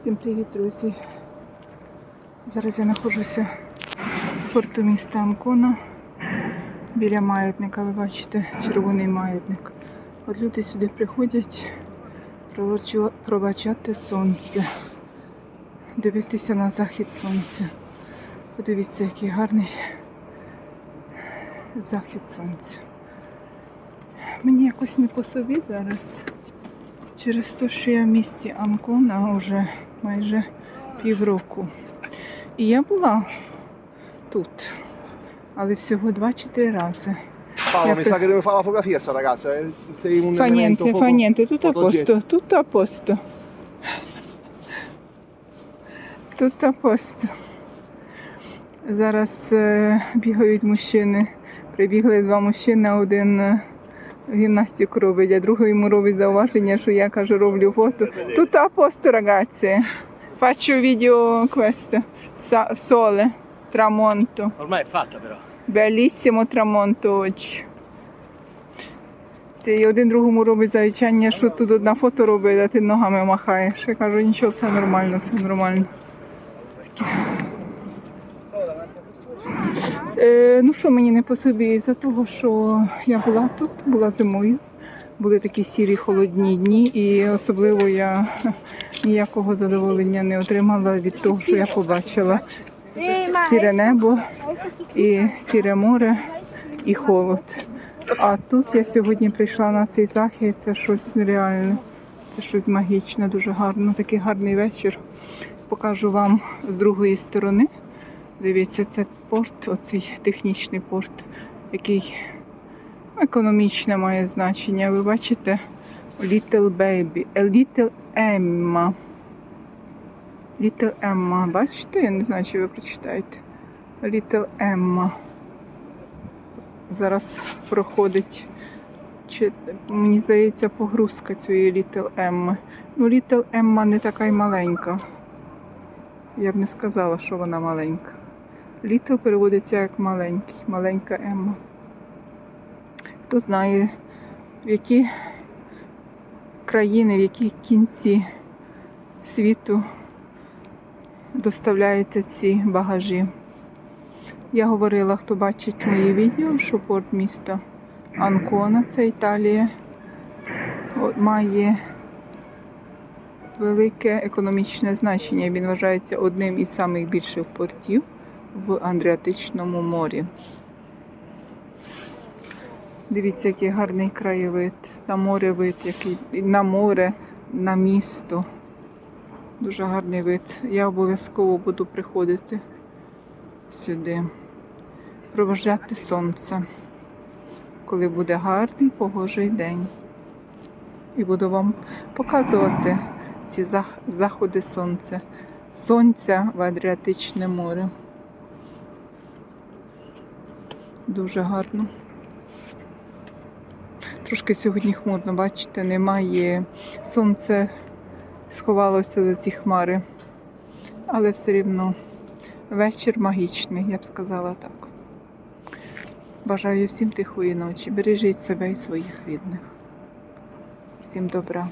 Всім привіт, друзі! Зараз я знаходжуся в порту міста Анкона. Біля маятника, ви бачите, червоний маятник. От люди сюди приходять пробачати сонце, дивитися на захід сонця. Подивіться, який гарний захід сонця. Мені якось не по собі зараз. Через те, що я в місті Анкона вже майже півроку. І я була тут, але всього 2-4 рази. Paolo, mi sa che deve fare la fotografia sta ragazza. eh. Sei un Fa niente, fa niente, tutto a posto, tutto a posto. Tutto a posto. Зараз е, бігають мужчини. Прибігли два мужчини, один е, гімнастику робить, а другий йому робить зауваження, що я кажу, роблю фото. Posto, ragazzi. Faccio video questo. Sole, tramonto. Ormai è fatta però. Bellissimo tramonto oggi. Ти один другому робить замічання, що тут одна фото робить, а ти ногами махаєш. Я кажу, нічого, все нормально, все нормально. Таке. Е, ну що мені не по собі, за того, що я була тут, була зимою. Були такі сірі холодні дні, і особливо я ніякого задоволення не отримала від того, що я побачила сіре небо і сіре море, і холод. А тут я сьогодні прийшла на цей захід, це щось нереальне, це щось магічне, дуже гарно, такий гарний вечір. Покажу вам з другої сторони. Дивіться, це порт, оцей технічний порт, який економічне має значення. Ви бачите Little Baby, е, Little Emma. Little Emma, бачите? Я не знаю, чи ви прочитаєте. Little Emma. Зараз проходить, чи, мені здається, погрузка цієї Little Emma. Ну, Little Emma не така й маленька. Я б не сказала, що вона маленька. Little переводиться як маленький, маленька Емма. Хто знає, в які країни, в які кінці світу доставляються ці багажі. Я говорила, хто бачить мої відео, що порт міста Анкона, це Італія, має велике економічне значення. Він вважається одним із найбільших портів в Андріатичному морі. Дивіться, який гарний краєвид. На море вид, який на море, на місто. Дуже гарний вид. Я обов'язково буду приходити сюди, проважати сонце, коли буде гарний погожий день. І буду вам показувати ці заходи сонця, сонця в Адріатичне море. Дуже гарно. Трошки сьогодні хмурно, бачите, немає. Сонце сховалося за ці хмари. Але все рівно вечір магічний, я б сказала так. Бажаю всім тихої ночі. Бережіть себе і своїх рідних. Всім добра.